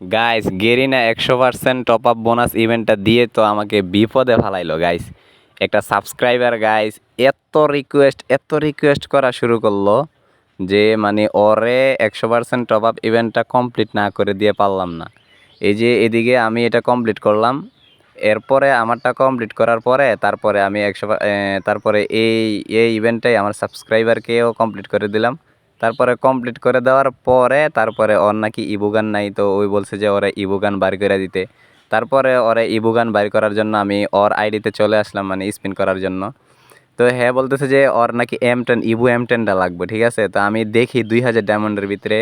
Guys Garena একশো percent top up bonus ইভেন্টটা দিয়ে তো আমাকে বিপদে ফালাইলো গাইস একটা সাবস্ক্রাইবার গাইস এত রিকোয়েস্ট এত রিকোয়েস্ট করা শুরু করল যে মানে ওরে একশো পার্সেন্ট টপ আপ ইভেন্টটা কমপ্লিট না করে দিয়ে পারলাম না। এই যে এদিকে আমি এটা কমপ্লিট করলাম, এরপরে আমারটা কমপ্লিট করার পরে তারপরে আমি একশো তারপরে এই এই ইভেন্টটাই আমার সাবস্ক্রাইবারকেও কমপ্লিট করে দিলাম। তারপরে কমপ্লিট করে দেওয়ার পরে তারপরে ওর নাকি ইবুগান নাই, তো ওই বলছে যে ওরা ইবুগান বার করে দিতে। তারপরে ওরা ইবুগান বাইর করার জন্য আমি ওর আইডিতে চলে আসলাম মানে স্পিন করার জন্য। তো হ্যাঁ বলতেছে যে ওর নাকি এম টেন ইবু এম টেনটা লাগবে, ঠিক আছে? তো আমি দেখি দুই হাজার ডায়মন্ডের ভিতরে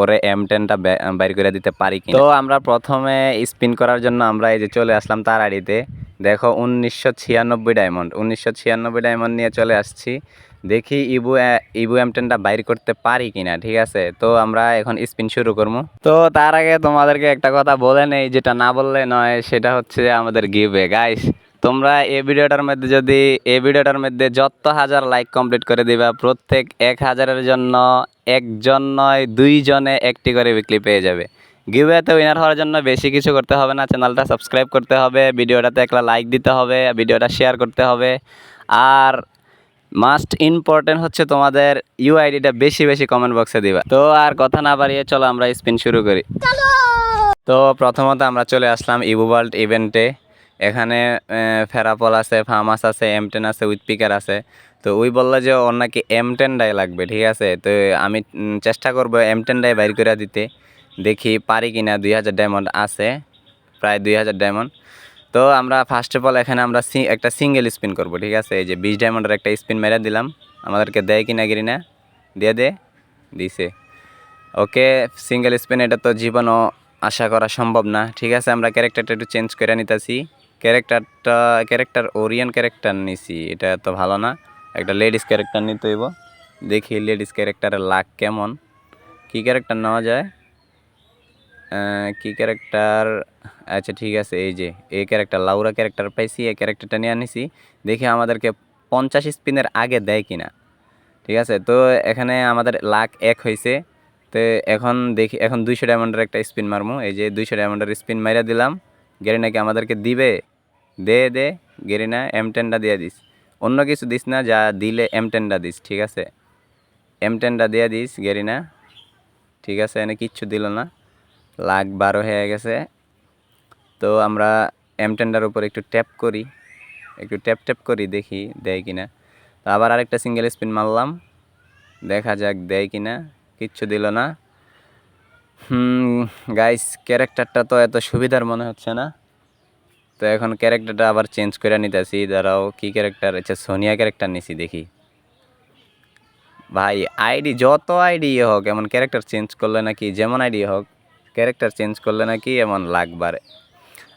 ওরে এম টেনটা বাইর করে দিতে পারি কি তো আমরা প্রথমে স্পিন করার জন্য আমরা এই যে চলে আসলাম তার আইডিতে দেখো, উনিশশো ছিয়ানব্বই ডায়মন্ড উনিশশো ছিয়ানব্বই ডায়মন্ড নিয়ে চলে আসছি। দেখি ইবু ইবু এম টেনটা বাইর করতে পারি কিনা, ঠিক আছে? তো আমরা এখন স্পিন শুরু করব। তো তার আগে তোমাদেরকে একটা কথা বলে নেই, যেটা না বললে নয়, সেটা হচ্ছে আমাদের গিভে গাইস তোমরা এই ভিডিওটার মধ্যে যদি, এই ভিডিওটার মধ্যে যত হাজার লাইক কমপ্লিট করে দিবা, প্রত্যেক এক হাজারের জন্য একজন নয়, দুইজনে একটি করে বিক্রি পেয়ে যাবে। গিভওয়েতে উইনার হওয়ার জন্য বেশি কিছু করতে হবে না, চ্যানেলটা সাবস্ক্রাইব করতে হবে, ভিডিওটাতে একটা লাইক দিতে হবে, ভিডিওটা শেয়ার করতে হবে। আর মাস্ট ইম্পর্টেন্ট হচ্ছে তোমাদের ইউআইডিটা বেশি বেশি কমেন্ট বক্সে দিবা। তো আর কথা না বাড়িয়ে চলো আমরা স্পিন শুরু করি। তো প্রথমত আমরা চলে আসলাম ইবুবাল্ট ইভেন্টে এখানে ফেরাপল আছে ফার্মাস আছে এম টেন আছে উইথ পিকার আছে। তো ওই বলল যে ওর নাকি এম টেনটাই লাগবে, ঠিক আছে? তো আমি চেষ্টা করব এম টেনটাই বাইর করে দিতে। দেখি পারি কি না দুই হাজার ডায়মন্ড আছে, প্রায় দুই হাজার ডায়মন্ড তো আমরা ফার্স্ট অফ অল এখানে আমরা একটা সিঙ্গেল স্পিন করব, ঠিক আছে? এই যে বিশ ডায়মন্ডের একটা স্পিন মেরে দিলাম। আমাদেরকে দেয় কি না গিরি না দিয়ে দে। দিছে। ওকে সিঙ্গেল স্পিন এটা তো জীবনও আশা করা সম্ভব না, ঠিক আছে? আমরা ক্যারেক্টারটা একটু চেঞ্জ করে নিতেছি। ক্যারেক্টারটা ক্যারেক্টার ওরিয়ান ক্যারেক্টার নিছি, এটা তো ভালো না। একটা লেডিস ক্যারেক্টার নিতে হইব। দেখি লেডিস ক্যারেক্টারের লাক কেমন। কী ক্যারেক্টার নেওয়া যায়? কি ক্যারেক্টার আচ্ছা ঠিক আছে, এই যে, এই ক্যারেক্টার লাউরা ক্যারেক্টার পাইছি, এই ক্যারেক্টারটা নিয়ে আনিছি। দেখি আমাদেরকে পঞ্চাশ স্পিনের আগে দেয় কি না ঠিক আছে, তো এখানে আমাদের লাখ এক হয়েছে তো এখন দেখি, এখন দুইশো ডায়মন্ডের একটা স্পিন মারমু। এই যে দুইশো ডায়মন্ডের স্পিন মাইরা দিলাম। গেরিনা কি আমাদেরকে দিবে? দে দে গেরিনা এম টেনটা দিয়ে দিস। অন্য কিছু দিস না, যা দিলে এম টেনটা দিস, ঠিক আছে? এম টেনটা দিয়ে দিস গেরিনা ঠিক আছে, এনে কিচ্ছু দিল না। লাখ বারো হয়ে গেছে। তো আমরা এম টেন্ডার উপর একটু ট্যাপ করি। একটু ট্যাপ ট্যাপ করি, দেখি দেয় কিনা। তো আবার আরেকটা সিঙ্গেল স্পিন মারলাম। দেখা যাক দেয় কি না কিচ্ছু দিল না। হুম গাইস ক্যারেক্টারটা তো এত সুবিধার মনে হচ্ছে না। তো এখন ক্যারেক্টারটা আবার চেঞ্জ করে নিতেছি। দাঁড়াও, কী ক্যারেক্টার আচ্ছা সোনিয়া ক্যারেক্টার নিছি, দেখি। ভাই আইডি যত আইডি হোক, এমন ক্যারেক্টার চেঞ্জ করলে নাকি যেমন আইডি হোক ক্যারেক্টার চেঞ্জ করলে নাকি এমন লাগ বাড়ে।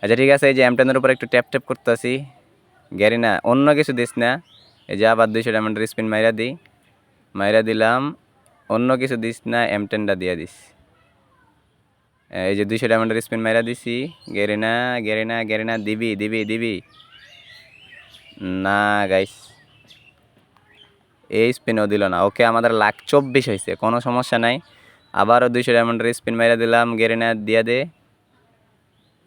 আচ্ছা ঠিক আছে, এই যে এমটেনের উপর একটু ট্যাপ ট্যাপ করতেছি। গ্যারি না অন্য কিছু দিস না। এই যে আবার দুইশো ডায়মন্ডের স্পিন মাইরা দিই। মাইরা দিলাম, অন্য কিছু দিস না এম টেনটা দিয়ে দিস। এই যে দুইশো ডায়মন্ডের স্পিন মাইরা দিছি। গেরিনা গেরিনা গেরিনা দিবি দিবি দিবি। না গাইস এই স্পিনও দিল না। ওকে, আমাদের লাখ চব্বিশ হয়েছে, কোনো সমস্যা নাই। আবারও দুইশো ডায়মন্ডের স্পিন মাইরা দিলাম গেরিনা দিয়ে দে।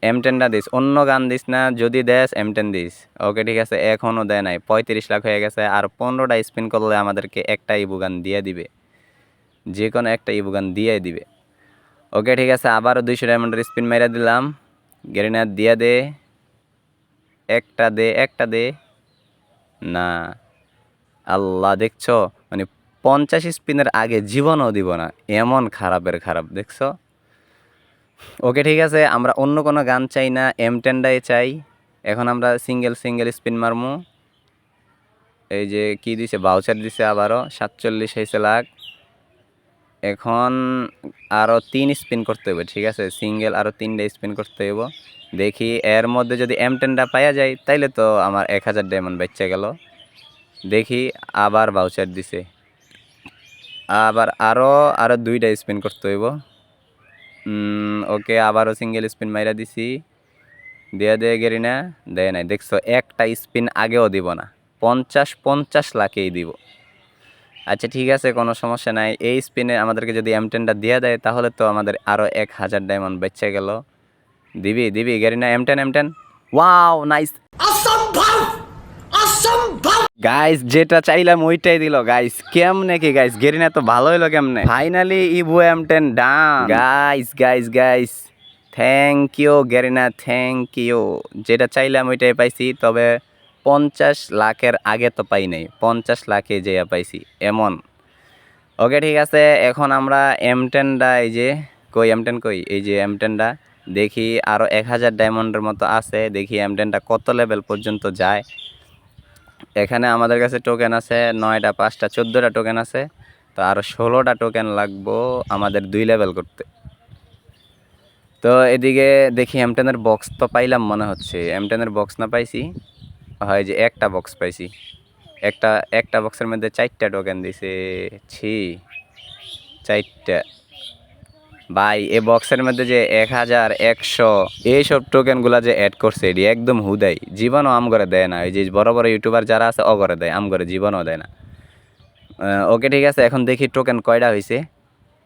এম টেনটা দিস, অন্য গান দিস না, যদি দেস এম টেন দিস। ওকে ঠিক আছে এখনও দেয় নাই। পঁয়ত্রিশ লাখ হয়ে গেছে, আর পনেরোটা স্পিন করলে আমাদেরকে একটা ইবু গান দিয়ে দিবে। যে কোনো একটা ইবু গান দিয়ে দিবে। ওকে ঠিক আছে, আবারও দুইশো ডায়মন্ডের স্পিন মাইরা দিলাম। গেরিনা দিয়ে দে। একটা দে একটা দে। না। আল্লাহ, দেখছ? পঞ্চাশ স্পিনের আগে জীবনও দিব না। এমন খারাপের খারাপ, দেখছ? ওকে, ঠিক আছে, আমরা অন্য কোনো গান চাই না এম টেন্ডাই চাই। এখন আমরা সিঙ্গেল সিঙ্গেল স্পিন মারমু। এই যে কি দিছে? বাউচার দিছে আবারও, সাতচল্লিশ হয়েছে লাখ। এখন আরও তিন স্পিন করতে হবে ঠিক আছে? সিঙ্গেল আরও তিনটা স্পিন করতে হইব। দেখি, এর মধ্যে যদি এম টেনটা পাওয়া যায়, তাইলে তো আমার এক হাজার ডায়মন্ড বেচে গেল। দেখি, আবার বাউচার দিছে। আবার আরও আরও দুইটা স্পিন করতে হইব। ওকে আবারও সিঙ্গেল স্পিন মাইরা দিছি। দিয়ে দিয়ে গেরি না, দেয় নাই। দেখছ, একটা স্পিন আগেও দিব না। পঞ্চাশ পঞ্চাশ লাখেই দিব। আচ্ছা ঠিক আছে, কোনো সমস্যা নাই। এই স্পিনে আমাদেরকে যদি এম টেনটা দিয়ে দেয়, তাহলে তো আমাদের আরও এক হাজার ডায়মন্ড বেচে গেল। দিবি দিবি Garena M ten M ten wow nice guys যেটা চাইলাম ওইটাই দিল গাইস কেমনে কি গাইস গেরিনা তো ভালো হইল কেমনে? Finally Evo M ten done guys guys guys thank you Garena thank you যেটা চাইলাম ওইটাই পাইছি, তবে পঞ্চাশ লাখের আগে তো পাই নাই। পঞ্চাশ লাখে যে পাইছি, এমন। ওকে ঠিক আছে, এখন আমরা এম টেনটা এই যে, কই এম টেন কই? এই যে এম টেনটা দেখি আরও এক হাজার ডায়মন্ডের মতো আছে, দেখি এম টেনটা কত লেভেল পর্যন্ত যায়। এখানে আমাদের কাছে টোকেন আছে নয়টা, পাঁচটা, চোদ্দোটা টোকেন আছে। তো আরও ষোলোটা টোকেন লাগবো আমাদের দুই লেভেল করতে। তো এদিকে দেখি এমটেনের বক্স তো পাইলাম মনে হচ্ছে। এমটেনের বক্স না পাইছি। হয় যে একটা বক্স পাইছি। একটা একটা বক্সের মধ্যে চারটা টোকেন দিছে। ছি, চারটা। ভাই, এ বক্সের মধ্যে যে এক হাজার একশো এইসব টোকেনগুলো যে অ্যাড করছে, এটি একদম হুদাই। জীবনও আম করে দেয় না। এই যে বড় বড় ইউটিউবার যারা আছে অ করে দেয়, আম করে জীবনও দেয় না। ওকে ঠিক আছে, এখন দেখি টোকেন কয়টা হয়েছে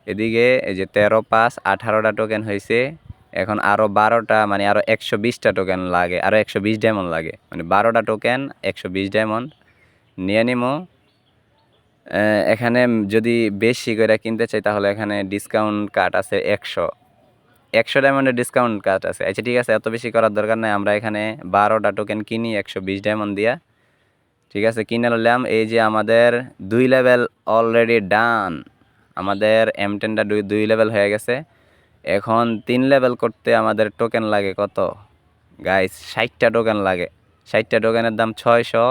এদিকে এই যে তেরো, পাঁচ, আঠারোটা টোকেন হয়েছে এখন আরও বারোটা মানে আরও একশো বিশটা টোকেন লাগে। আরও একশো বিশ ডায়মন্ড লাগে। মানে বারোটা টোকেন একশো বিশ ডায়মন্ড নিয়ে নিমো। এখানে যদি বেশি করে কিনতে চাই, তাহলে এখানে ডিসকাউন্ট কার্ড আছে একশো। একশো ডায়মন্ডের ডিসকাউন্ট কার্ড আছে। আচ্ছা ঠিক আছে, এত বেশি করার দরকার নাই। আমরা এখানে বারোটা টোকেন কিনি, একশো বিশ ডায়মন্ড দিয়া। ঠিক আছে, কিনে নিলাম এই যে আমাদের দুই লেভেল অলরেডি ডান আমাদের এম টেনটা দুই দুই লেভেল হয়ে গেছে। এখন তিন লেভেল করতে আমাদের টোকেন লাগে কত? গাইস ষাটটা টোকেন লাগে। ষাটটা টোকেনের দাম ছয়শো,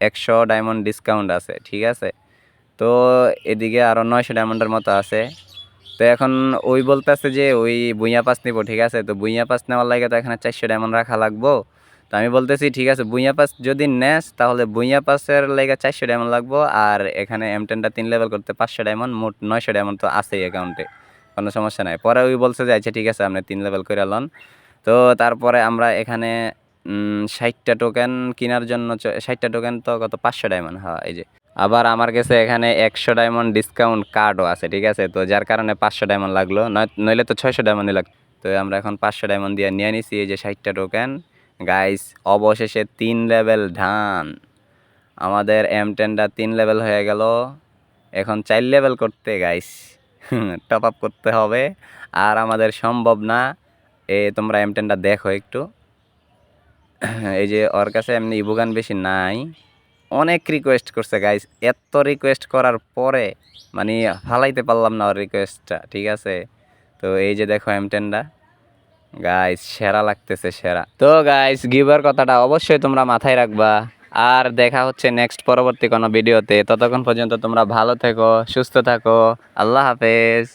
একশো ডায়মন্ড ডিসকাউন্ট আছে। ঠিক আছে? তো এদিকে আরও নয়শো ডায়মন্ডের মতো আছে। তো এখন ওই বলতেছে যে, ওই বুইয়া পাস নিবো, ঠিক আছে? তো বুইয়া পাস নেওয়ার লাগে তো এখানে চারশো ডায়মন্ড রাখা লাগবো। তো আমি বলতেছি, ঠিক আছে, বুইয়া পাস যদি নেস, তাহলে বুইয়া পাসের লেগে চারশো ডায়মন্ড লাগবো, আর এখানে এম টেনটা তিন লেভেল করতে পাঁচশো ডায়মন্ড মোট নয়শো ডায়মন্ড তো আছেই অ্যাকাউন্টে কোনো সমস্যা নাই। পরে ওই বলছে যে আচ্ছা ঠিক আছে, আপনি তিন লেভেল করে লন। তো তারপরে আমরা এখানে ষাটটা টোকেন কেনার জন্য ষাটটা টোকেন তো কত? পাঁচশো ডায়মন্ড হ্যাঁ এই যে। আবার আমার কাছে এখানে একশো ডায়মন্ড ডিসকাউন্ট কার্ডও আছে, ঠিক আছে? তো যার কারণে পাঁচশো ডায়মন্ড লাগল। নইলে তো ছয়শো ডায়মন্ডই লাগতো। তো আমরা এখন পাঁচশো ডায়মন্ড দিয়ে নিয়ে নিছি, এই যে ষাটটা টোকেন গাইস অবশেষে তিন লেভেল ধান। আমাদের এম টেনটা তিন লেভেল হয়ে গেল। এখন চার লেভেল করতে গাইস টপ আপ করতে হবে। আর আমাদের সম্ভব না। এ, তোমরা এম টেনটা দেখো একটু। এই যে ওর কাছে এমনি ইবুগান বেশি নাই। অনেক রিকোয়েস্ট করছে গাইস এত রিকোয়েস্ট করার পরে মানে ফালাইতে পারলাম না ওর রিকোয়েস্টটা ঠিক আছে? তো এই যে দেখো এম টেনটা গাইস সেরা লাগতেছে, সেরা। তো গাইস গিভার কথাটা অবশ্যই তোমরা মাথায় রাখবা। আর দেখা হচ্ছে নেক্সট পরবর্তী কোনো ভিডিওতে ততক্ষণ পর্যন্ত তোমরা ভালো থেকো, সুস্থ থাকো। আল্লাহ হাফেজ।